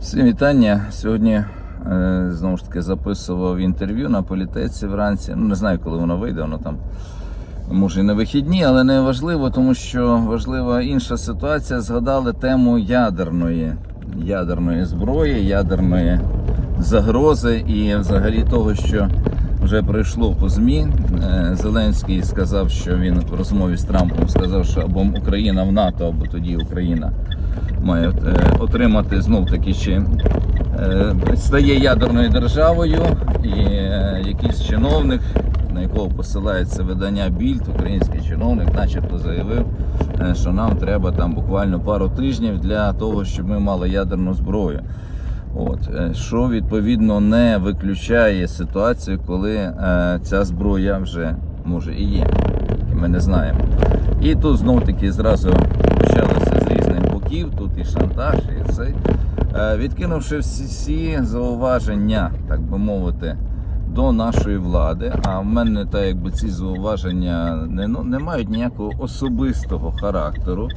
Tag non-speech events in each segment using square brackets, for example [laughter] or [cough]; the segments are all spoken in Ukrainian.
Всім вітання. Сьогодні е, знову ж таки записував інтерв'ю на політеці вранці. Ну, не знаю, коли воно вийде, воно там може і на вихідні, але не важливо, тому що важлива інша ситуація. Згадали тему ядерної, ядерної зброї, ядерної загрози і взагалі того, що вже пройшло по ЗМІ. Е, Зеленський сказав, що він в розмові з Трампом сказав, що або Україна в НАТО, або тоді Україна має е, отримати знов таки ще е, стає ядерною державою, і е, якийсь чиновник, на якого посилається видання Більд, український чиновник, начебто заявив, що нам треба там буквально пару тижнів для того, щоб ми мали ядерну зброю. От що відповідно не виключає ситуацію, коли е, ця зброя вже може і є. Ми не знаємо. І тут знов таки зразу почалося з. Тут і шантаж, і це Е, відкинувши всі, зауваження, так би мовити, до нашої влади. А в мене так якби ці зауваження не, ну, не мають ніякого особистого характеру.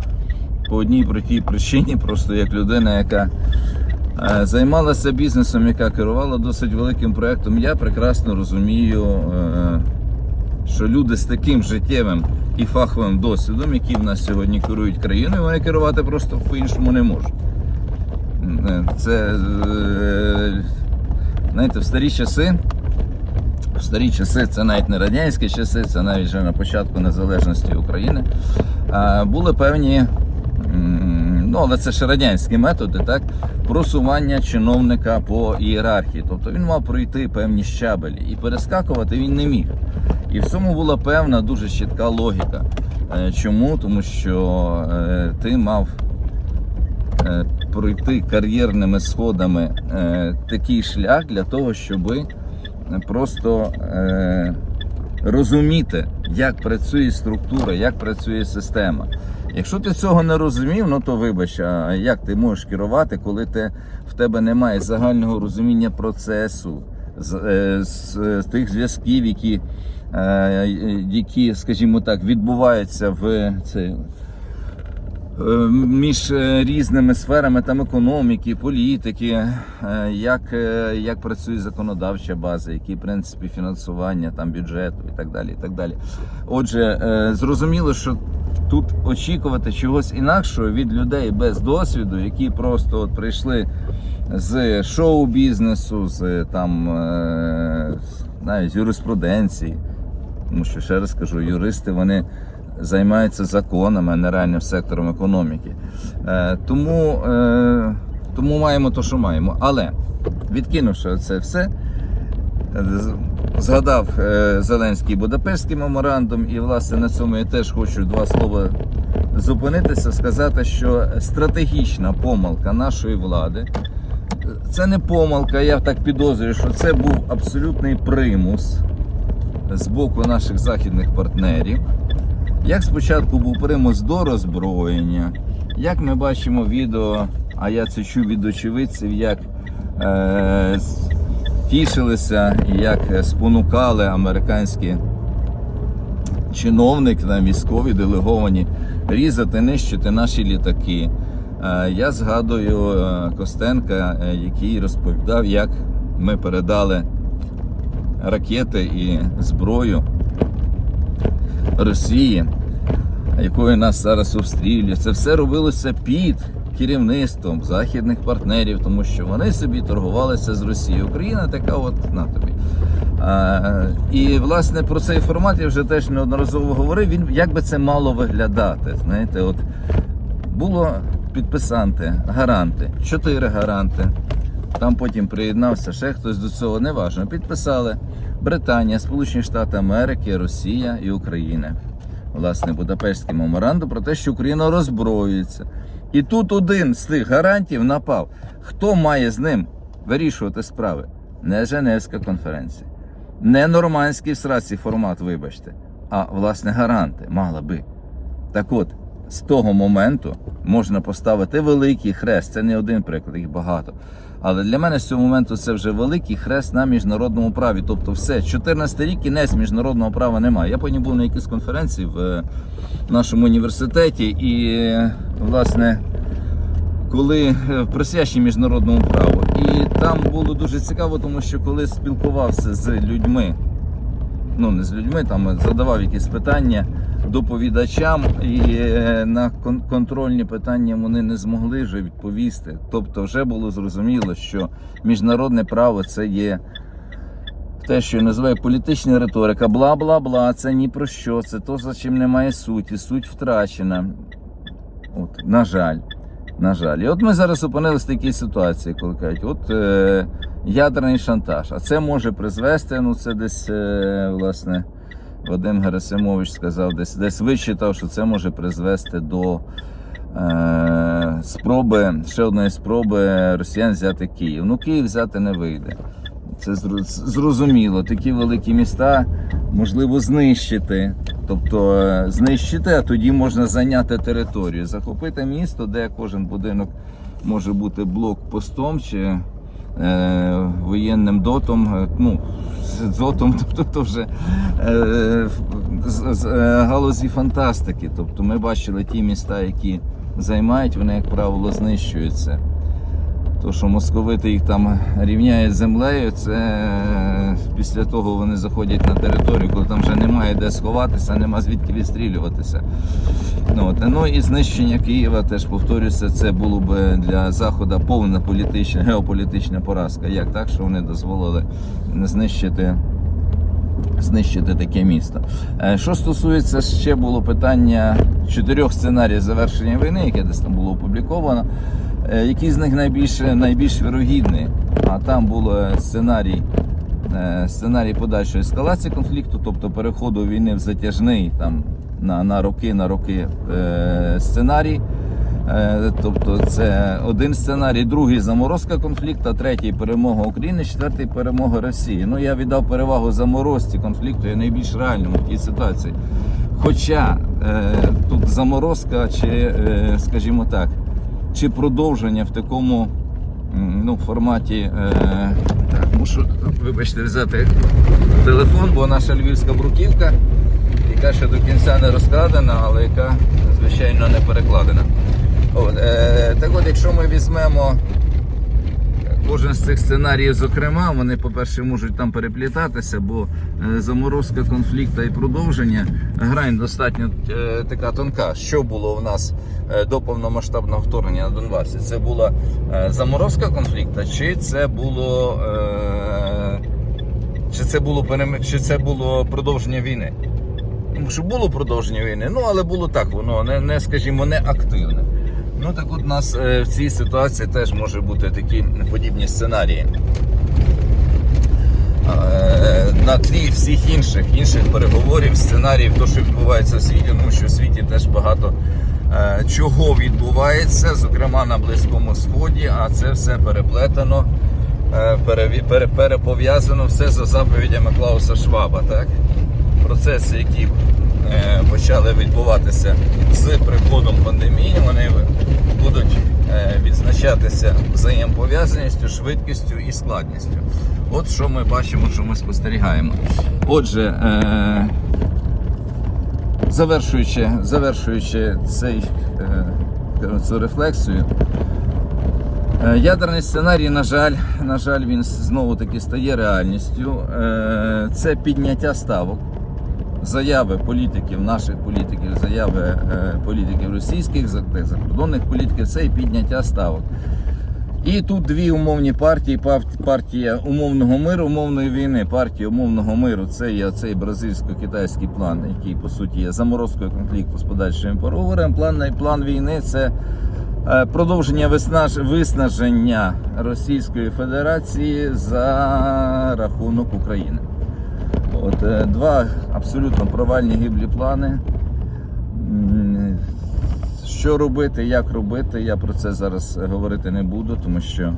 По одній простій причині, просто як людина, яка е, займалася бізнесом, яка керувала досить великим проєктом, я прекрасно розумію, е, що люди з таким життєвим і фаховим досвідом, які в нас сьогодні керують країною, вони керувати просто по-іншому не можуть. Е, Це, е, знаєте, в старі часи, в старі часи, це навіть не радянські часи, це навіть вже на початку незалежності України, були певні, ну але це ще радянські методи, так, просування чиновника по ієрархії. Тобто він мав пройти певні щабелі і перескакувати він не міг. І в цьому була певна дуже чітка логіка. Е, Чому? Тому що е, ти мав е, пройти кар'єрними сходами такий шлях для того, щоб просто розуміти, як працює структура, як працює система. Якщо ти цього не розумів, ну то вибач, а як ти можеш керувати, коли ти, в тебе немає загального розуміння процесу, з, з, з тих зв'язків, які, які, скажімо так, відбуваються в цей. Е, між е, різними сферами там економіки, політики, е, як, е, як працює законодавча база, які принципи фінансування там бюджету і так далі. І так далі. Отже, е, зрозуміло, що тут очікувати чогось інакшого від людей без досвіду, які просто от прийшли з шоу-бізнесу, з там е, навіть юриспруденції. Тому що ще раз кажу, юристи вони займаються законами, а не реальним сектором економіки. Е, тому, е, тому маємо те, що маємо. Але відкинувши це все, згадав е, Зеленський Будапештський меморандум, і власне на цьому я теж хочу два слова зупинитися, сказати, що стратегічна помилка нашої влади. Це не помилка, я так підозрюю, що це був абсолютний примус з боку наших західних партнерів. Як спочатку був примус до роззброєння, як ми бачимо відео, а я це чув від очевидців, як е, тішилися як е, спонукали американські чиновники, там, військові делеговані різати, нищити наші літаки. Е, Я згадую е, Костенка, е, який розповідав, як ми передали ракети і зброю Росії, якою нас зараз обстрілює. Це все робилося під керівництвом західних партнерів, тому що вони собі торгувалися з Росією. Україна така, от на тобі. А, і власне про цей формат я вже теж неодноразово говорив. Він як би це мало виглядати. Знаєте, от було підписанти, гаранти, чотири гаранти. Там потім приєднався ще хтось до цього, неважно. Підписали Британія, Сполучені Штати Америки, Росія і Україна. Власне, Будапештський меморандум про те, що Україна роззброюється. І тут один з тих гарантів напав. Хто має з ним вирішувати справи? Не Женевська конференція, не нормандський в сраці формат, вибачте, а власне гаранти мала би. Так от, з того моменту можна поставити великий хрест. Це не один приклад, їх багато. Але для мене з цього моменту це вже великий хрест на міжнародному праві. Тобто, все, 14 рік кінець міжнародного права немає. Я потім був на якійсь конференції в е, нашому університеті, і е, власне коли е, присвячені міжнародному праву. І там було дуже цікаво, тому що коли спілкувався з людьми, ну не з людьми, там задавав якісь питання доповідачам, і е, на кон- контрольні питання вони не змогли вже відповісти. Тобто, вже було зрозуміло, що міжнародне право це є. Те, що я називаю політична риторика, бла бла бла, це ні про що, це то, за чим немає суті, суть втрачена. От, на жаль. На жаль. І от ми зараз опинилися в такій ситуації, коли кажуть, от е, ядерний шантаж. А це може призвести, ну це десь, е, власне, Вадим Герасимович сказав, десь десь вичитав, що це може призвести до е, спроби, ще одної спроби росіян взяти Київ. Ну, Київ взяти не вийде. Це зрозуміло. Такі великі міста можливо знищити. Тобто е, знищити, а тоді можна зайняти територію, захопити місто, де кожен будинок може бути блокпостом чи воєнним дотом. е, Ну, з дотом, [laughs] тобто то вже е, з, е, галузі фантастики. Тобто ми бачили ті міста, які займають, вони, як правило, знищуються. То, що московити їх там рівняють землею, це е, після того вони заходять на територію, коли там вже немає де сховатися, нема звідки відстрілюватися. Ну, от. ну і знищення Києва, теж повторюся, це було б для Заходу повна політична, геополітична поразка. Як так, що вони дозволили знищити знищити таке місто. Е, Що стосується ще було питання чотирьох сценаріїв завершення війни, яке десь там було опубліковано. Е, Який з них найбільш, найбільш вірогідний? А там сценарій, е, сценарій подальшої ескалації конфлікту, тобто переходу війни в затяжний там, на, на роки, на роки е, сценарій. Е, Тобто це один сценарій, другий заморозка конфлікту, третій перемога України, четвертий перемога Росії. Ну я віддав перевагу заморозці конфлікту, є найбільш реальному в тій ситуації. Хоча е, тут заморозка, чи, е, скажімо так, чи продовження в такому ну, форматі. Е, так, мушу, вибачте, взяти телефон, бо наша львівська бруківка, яка ще до кінця не розкрадена, але яка, звичайно, не перекладена. От, е, так от, якщо ми візьмемо кожен з цих сценаріїв, зокрема, вони, по-перше, можуть там переплітатися, бо е, заморозка конфлікту і продовження грань достатньо е, така тонка. Що було у нас е, до повномасштабного вторгнення на Донбасі? Це була е, заморозка конфлікту, чи це було. Е, чи це було чи це було продовження війни? Тому що було продовження війни, ну але було так, воно не, не скажімо, не активне. Ну так от у нас е, в цій ситуації теж може бути такі подібні сценарії. Е, На тлі всіх інших інших переговорів, сценаріїв, то, що відбувається в світі, тому що в світі теж багато е, чого відбувається, зокрема на Близькому Сході, а це все переплетено, перепов'язано все за заповідями Клауса Шваба. Так? Процеси, які почали відбуватися з приходом пандемії, вони будуть е, відзначатися взаємопов'язаністю, швидкістю і складністю. От що ми бачимо, що ми спостерігаємо. Отже, е, завершуючи, завершуючи цей, е, цю рефлексію, Е, Ядерний сценарій, на жаль, на жаль, він знову таки стає реальністю. Е, Це підняття ставок, заяви політиків, наших політиків, заяви е, політиків російських, закордонних політиків, це і підняття ставок. І тут дві умовні партії: партія умовного миру, умовної війни. Партія умовного миру це є цей бразильсько-китайський план, який по суті є заморозкою конфлікту з подальшими переговорами. План, план війни це е, продовження виснаж, виснаження Російської Федерації за рахунок України. От е, два абсолютно провальні гиблі плани. Що робити, як робити, я про це зараз говорити не буду, тому що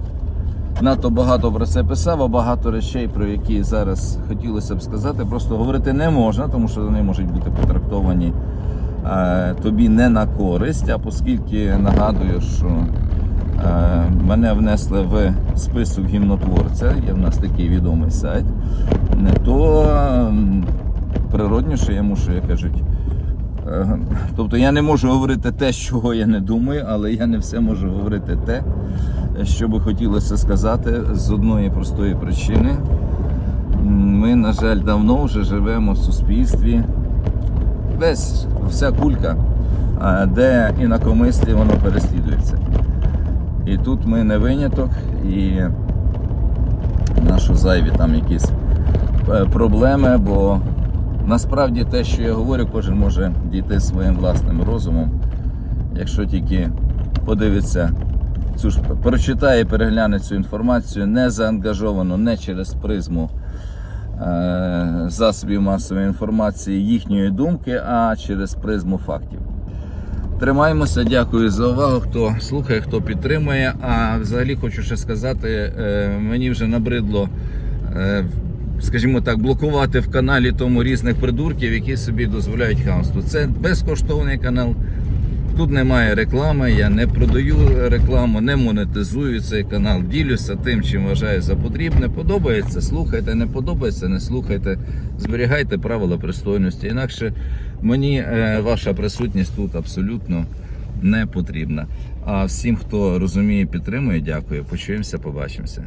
надто багато про це писав, а багато речей, про які зараз хотілося б сказати, просто говорити не можна, тому що вони можуть бути потрактовані е, тобі не на користь. А оскільки нагадую, що мене внесли в список гімнотворця, є в нас такий відомий сайт, то що я мушу, як кажуть, Е, Тобто я не можу говорити те, чого я не думаю, але я не все можу говорити те, що би хотілося сказати з одної простої причини. Ми, на жаль, давно вже живемо в суспільстві. Весь вся кулька, а, де інакомислі воно переслідується. І тут ми не виняток, і наші зайві там якісь е, проблеми, бо насправді те, що я говорю, кожен може дійти своїм власним розумом, якщо тільки подивиться цю ж прочитає, і перегляне цю інформацію не заангажовано, не через призму е, засобів масової інформації їхньої думки, а через призму фактів. Тримаємося, дякую за увагу. Хто слухає, хто підтримує. А взагалі хочу ще сказати, е, мені вже набридло, е, скажімо так, блокувати в каналі тому різних придурків, які собі дозволяють хамство. Це безкоштовний канал. Тут немає реклами, я не продаю рекламу, не монетизую цей канал. Ділюся тим, чим вважаю за потрібне. Подобається, слухайте, не подобається, не слухайте. Зберігайте правила пристойності. Інакше мені е, ваша присутність тут абсолютно не потрібна. А всім, хто розуміє, підтримує, дякую. Почуємося, побачимося.